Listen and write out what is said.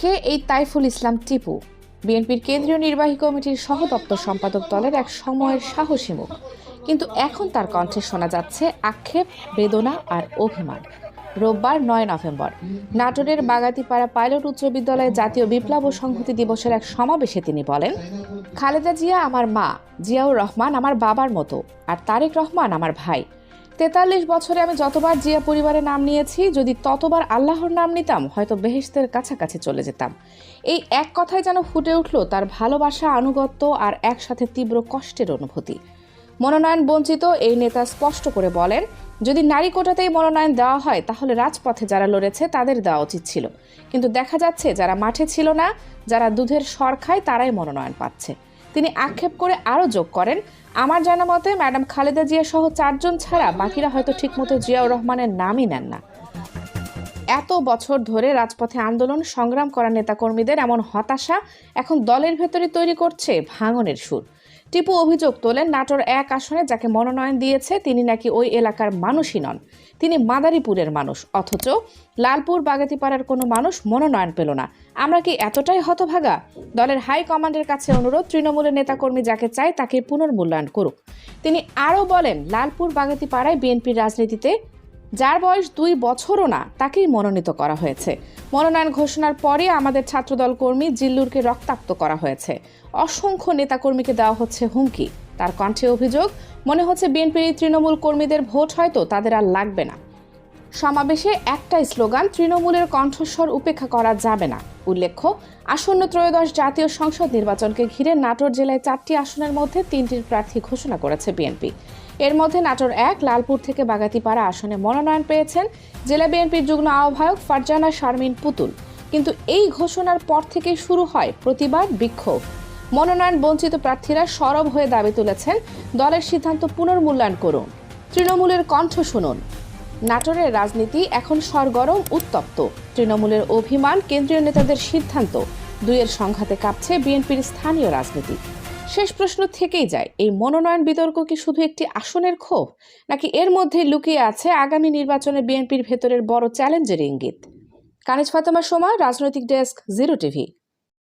কে এই তাইফুল ইসলাম টিপু? বিএনপির কেন্দ্রীয় নির্বাহী কমিটির সহ দপ্তর সম্পাদক দলের এক সময়ের সাহসী মুখ। কিন্তু এখন তার কণ্ঠে শোনা যাচ্ছে আক্ষেপ, বেদনা আর অভিমান। রোববার নয় নভেম্বর, নাটোরের বাগাতিপাড়া পাইলট উচ্চ বিদ্যালয়ে জাতীয় বিপ্লব ও সংহতি দিবসের এক সমাবেশে তিনি বলেন, খালেদা জিয়া আমার মা, জিয়াউর রহমান আমার বাবার মতো, আর তারেক রহমান আমার ভাই। তেতাল্লিশ বছরে আমি যতবার জিয়া পরিবারের নাম নিয়েছি, যদি ততবার আল্লাহর নাম নিতাম, হয়তো বেহেশতের কাছাকাছি চলে যেতাম। এই এক কথায় যেন ফুটে উঠল তার ভালোবাসা, আনুগত্য আর একসাথে তীব্র কষ্টের অনুভূতি। মনোনয়ন বঞ্চিত এই নেতা স্পষ্ট করে বলেন, যদি নারী কোটাতেই মনোনয়ন দেওয়া হয়, তাহলে রাজপথে যারা লড়েছে, তাদের দেওয়া উচিত ছিল। কিন্তু দেখা যাচ্ছে, যারা মাঠে ছিল না, যারা দুধের সর খায়, তারাই মনোনয়ন পাচ্ছে। তিনি আক্ষেপ করে আরও যোগ করেন, আমার জানা মতে, ম্যাডাম খালেদা জিয়া সহ চারজন ছাড়া বাকিরা হয়তো ঠিকমতো জিয়াউর রহমানের নামই নেন না। এত বছর ধরে রাজপথে আন্দোলন, সংগ্রাম করা নেতাকর্মীদের এমন হতাশা এখন দলের ভেতরে তৈরি করছে ভাঙনের সুর। টিপু অভিযোগ তোলেন, নাটোর এক আসনে যাকে মনোনয়ন দিয়েছে তিনি নাকি ওই এলাকার মানুষই নন। তিনি মাদারীপুরের মানুষ, অথচ লালপুর বাগাতিপাড়ার কোনো মানুষ মনোনয়ন পেল না। আমরা কি এতটাই হতভাগা? দলের হাই কমান্ডের কাছে অনুরোধ, তৃণমূলের নেতাকর্মী যাকে চায় তাকে পুনর্মূল্যায়ন করুক। তিনি আরও বলেন, লালপুর বাগাতিপাড়ায় বিএনপির রাজনীতিতে যার বয়স দুই বছরও না, তাকেই মনোনীত করা হয়েছে। মনোনয়ন ঘোষণার পরে আমাদের ছাত্রদল কর্মী জিল্লুরকে রক্তাক্ত করা হয়েছে। অসংখ্য নেতাকর্মীকে দেওয়া হচ্ছে হুমকি। তার কণ্ঠে অভিযোগ, মনে হচ্ছে বিএনপির তৃণমূল কর্মীদের ভোট হয়তো তাদের আর লাগবে না। সমাবেশে একটাই স্লোগান, তৃণমূলের কণ্ঠস্বর উপেক্ষা করা যাবে না। উল্লেখ্য, আসন্ন ত্রয়োদশ জাতীয় সংসদ নির্বাচনকে ঘিরে নাটোর জেলায় চারটি আসনের মধ্যে তিনটির প্রার্থী ঘোষণা করেছে বিএনপি। এর মধ্যে নাটোর এক, লালপুর থেকে বাগাতিপাড়া আসনে মনোনয়ন পেয়েছেন জেলা বিএনপির যুগ্ম আহ্বায়ক ফারজানা শারমিন পুতুল। কিন্তু এই ঘোষণার পর থেকেই শুরু হয় প্রতিবাদ, বিক্ষোভ। মনোনয়ন বঞ্চিত প্রার্থীরা সরব হয়ে দাবি তুলেছেন, দলের সিদ্ধান্ত পুনর্মূল্যায়ন করুন। তৃণমূলের কণ্ঠ শুনুন। নাটোরের রাজনীতি এখন সরগরম, উত্তপ্ত। তৃণমূলের অভিমান, কেন্দ্রীয় নেতাদের সিদ্ধান্ত। দুইয়ের সংঘাতে কাঁপছে বিএনপির স্থানীয় রাজনীতি। শেষ প্রশ্ন থেকেই যায়, এই মনোনয়ন বিতর্ক কি শুধু একটি আসনের ক্ষোভ? নাকি এর মধ্যে লুকিয়ে আছে আগামী নির্বাচনে বিএনপির ভেতরের বড় চ্যালেঞ্জের ইঙ্গিত? কানিজ ফাতেমার সময় রাজনৈতিক ডেস্ক, জিরো টিভি।